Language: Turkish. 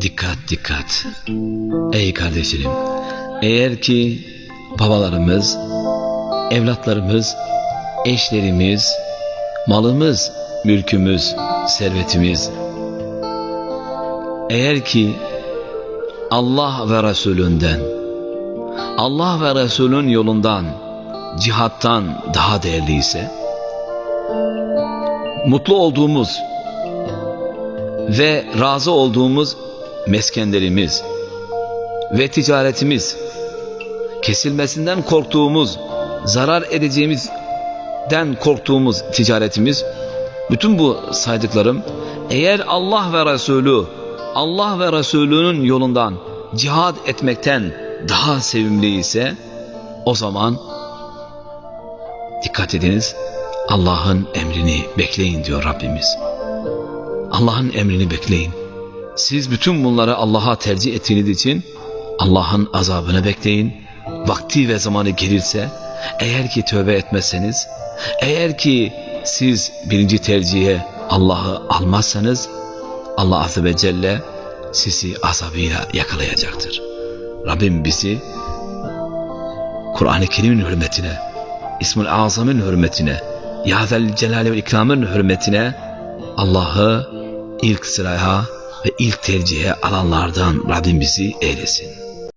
Dikkat dikkat. Ey kardeşlerim, eğer ki babalarımız, evlatlarımız, eşlerimiz, malımız, mülkümüz, servetimiz eğer ki Allah ve Resulünden, Allah ve Resulün yolundan, cihattan daha değerliyse, mutlu olduğumuz ve razı olduğumuz meskenlerimiz ve ticaretimiz, kesilmesinden korktuğumuz, zarar edeceğimizden korktuğumuz ticaretimiz, bütün bu saydıklarım eğer Allah ve Resulü, Allah ve Resulünün yolundan cihad etmekten daha sevimli ise o zaman dikkat ediniz Allah'ın emrini bekleyin diyor Rabbimiz. Allah'ın emrini bekleyin. Siz bütün bunları Allah'a tercih ettiğiniz için Allah'ın azabını bekleyin. Vakti ve zamanı gelirse eğer ki tövbe etmezseniz, eğer ki siz birinci tercihe Allah'ı almazsanız Allah Azze ve Celle sizi azabıyla yakalayacaktır. Rabbim bizi Kur'an-ı Kerim'in hürmetine, İsmül Azam'ın hürmetine, Yazel Celal ve İkram'ın hürmetine Allah'ı ilk sıraya ve ilk tercihe alanlardan Rabbim bizi eylesin.